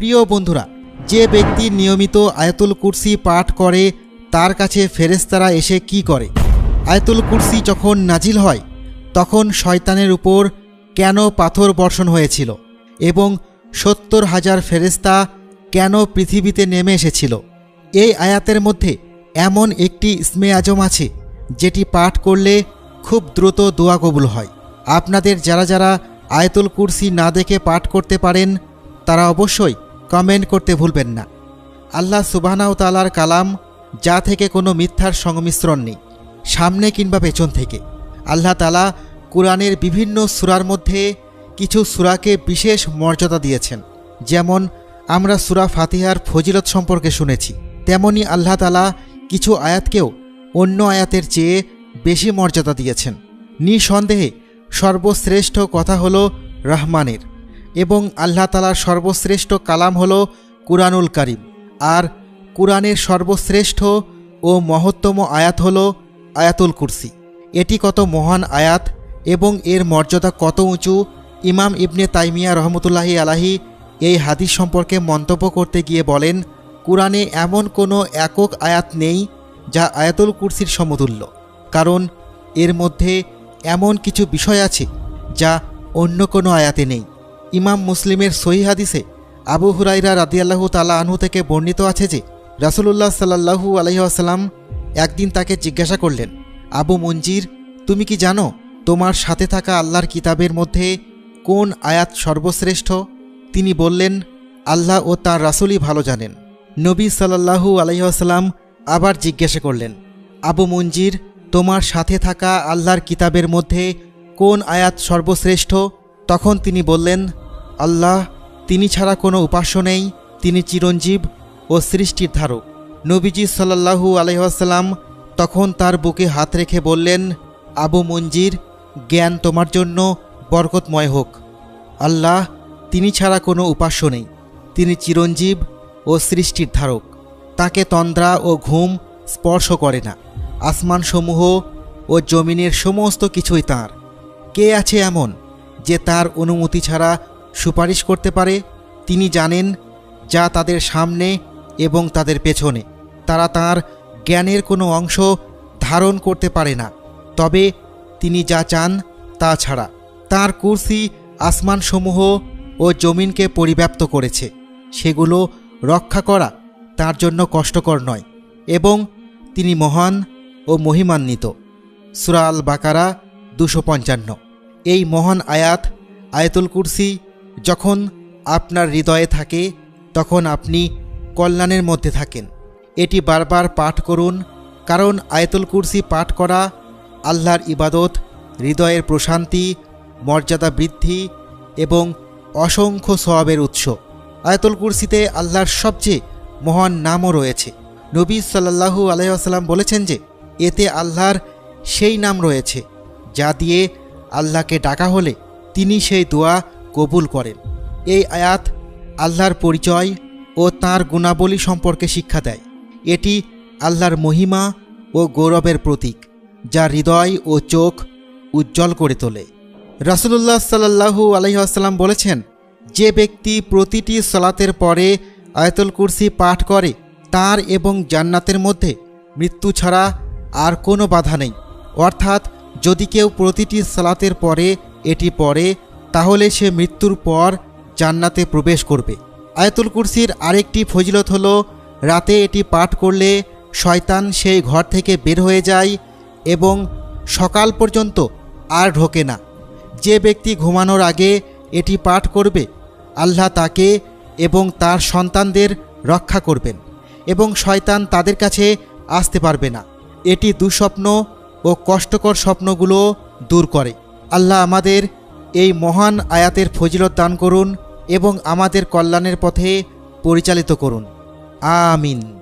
প্রিয় বন্ধুরা, যে ব্যক্তি নিয়মিত আয়াতুল কুরসি পাঠ করে, তার কাছে ফেরেস্তারা এসে কি করে? আয়াতুল কুরসি যখন নাজিল হয়, তখন শয়তানের উপর কেন পাথর বর্ষণ হয়েছিল এবং সত্তর হাজার ফেরেস্তা কেন পৃথিবীতে নেমে এসেছিল? এই আয়াতের মধ্যে এমন একটি ইসমে আজম আছে, যেটি পাঠ করলে খুব দ্রুত দোয়া কবুল হয়। আপনাদের যারা যারা আয়তুল কুরসি না দেখে পাঠ করতে পারেন, তারা অবশ্যই কমেন্ট করতে ভুলবেন না। আল্লাহ সুবাহনাও তালার কালাম যা থেকে কোনো মিথ্যার সংমিশ্রণ নেই, সামনে কিংবা পেছন থেকে। আল্লাহ তালা কোরআনের বিভিন্ন সুরার মধ্যে কিছু সুরাকে বিশেষ মর্যাদা দিয়েছেন। যেমন আমরা সুরা ফাতিহার ফজিলত সম্পর্কে শুনেছি, তেমনি আল্লাহ তালা কিছু আয়াতকেও অন্য আয়াতের চেয়ে বেশি মর্যাদা দিয়েছেন। নিঃসন্দেহে সর্বশ্রেষ্ঠ কথা হলো রহমানের। এবং আল্লাহ তালার সর্বশ্রেষ্ঠ কালাম হল কুরআনুল কারিম। আর কুরআনের সর্বশ্রেষ্ঠ ও মহত্তম আয়াত হল আয়াতুল কুরসি। এটি কত মহান আয়াত এবং এর মর্যাদা কত উঁচু? ইমাম ইবনে তাইমিয়া রহমতুল্লাহি আলাহি এই হাদিস সম্পর্কে মন্তব্য করতে গিয়ে বলেন, কুরআনে এমন কোনো একক আয়াত নেই যা আয়াতুল কুরসির সমতুল্য। কারণ এর মধ্যে এমন কিছু বিষয় আছে যা অন্য কোনো আয়াতে নেই। ইমাম মুসলিমের সহি হাদিসে আবু হুরাইরা রাদিয়াল্লাহু তালা আনহু থেকে বর্ণিত আছে যে, রাসুলুল্লাহ সাল্লাহু আলহিহাসাল্লাম একদিন তাকে জিজ্ঞাসা করলেন, আবু মঞ্জির তুমি কি জানো তোমার সাথে থাকা আল্লাহর কিতাবের মধ্যে কোন আয়াত সর্বশ্রেষ্ঠ? তিনি বললেন, আল্লাহ ও তার রাসুলই ভালো জানেন। নবী সাল্লাহু আলহিহাসাল্লাম আবার জিজ্ঞাসা করলেন, আবু মঞ্জির তোমার সাথে থাকা আল্লাহর কিতাবের মধ্যে কোন আয়াত সর্বশ্রেষ্ঠ? তখন তিনি বললেন আল্লাহ, তিনি ছাড়া কোনো উপাস্য নেই, তিনি চিরঞ্জীব ও সৃষ্টির ধারক। নবীজি সাল্লাহু আলহাসাল্লাম তখন তার বুকে হাত রেখে বললেন, আবু মঞ্জির, জ্ঞান তোমার জন্য বরকতময় হোক। আল্লাহ, তিনি ছাড়া কোনো উপাস্য নেই, তিনি চিরঞ্জীব ও সৃষ্টির ধারক। তাকে তন্দ্রা ও ঘুম স্পর্শ করে না। আসমানসমূহ ও জমিনের সমস্ত কিছুই তার। কে আছে এমন যে তার অনুমতি ছাড়া সুপারিশ করতে পারে, তিনি জানেন যা তাদের সামনে এবং তাদের পেছনে। তারা তার জ্ঞানের কোনো অংশ ধারণ করতে পারে না, তবে তিনি যা চান তা ছাড়া। তার কুর্সি আসমানসমূহ ও জমিনকে পরিব্যাপ্ত করেছে। সেগুলো রক্ষা করা তার জন্য কষ্টকর নয় এবং তিনি মহান ও মহিমান্বিত। সুরা আল বাকারা দুশো পঞ্চান্ন। এই মহান আয়াত, আয়াতুল কুরসি যখন আপনার হৃদয়ে থাকে, তখন আপনি কল্যাণের মধ্যে থাকেন। এটি বারবার পাঠ করুন, কারণ আয়াতুল কুরসি পাঠ করা আল্লাহর ইবাদত, হৃদয়ের প্রশান্তি, মর্যাদা বৃদ্ধি এবং অসংখ্য সওয়াবের উৎস। আয়াতুল কুরসিতে আল্লাহর সবচেয়ে মহান নামও রয়েছে। নবী সাল্লাহু আলহাম বলেছেন যে, এতে আল্লাহর সেই নাম রয়েছে, যা দিয়ে আল্লাহকে ডাকা হলে তিনি সেই দোয়া কবুল করেন। এই আয়াত আল্লাহর পরিচয় ও তার গুণাবলী সম্পর্কে শিক্ষা দেয়। এটি আল্লাহর মহিমা ও গৌরবের প্রতীক, যা হৃদয় ও চোখ উজ্জ্বল করে তোলে। রাসুলুল্লাহ সাল্লাহু আলহিহাস্লাম বলেছেন, যে ব্যক্তি প্রতিটি সলাতের পরে আয়তুল কুরসি পাঠ করে, তার এবং জান্নাতের মধ্যে মৃত্যু ছাড়া আর কোনো বাধা নেই। অর্থাৎ যদি কেউ প্রতিটি সালাতের পরে এটি পড়ে তাহলে সে মৃত্যুর পর জান্নাতে প্রবেশ করবে। আয়াতুল কুরসির আরেকটি ফজিলত হলো, রাতে এটি পাঠ করলে শয়তান সেই ঘর থেকে বের হয়ে যায় এবং সকাল পর্যন্ত আর ঢোকে না। যে ব্যক্তি ঘুমানোর আগে এটি পাঠ করবে, আল্লাহ তাকে এবং তার সন্তানদের রক্ষা করবেন এবং শয়তান তাদের কাছে আসতে পারবে না। এটি দুঃস্বপ্ন ও কষ্টকর স্বপ্নগুলো দূর করে। আল্লাহ আমাদের এই মহান আয়াতের ফজিলত দান করুন এবং আমাদের কল্যাণের পথে পরিচালিত করুন। আমিন।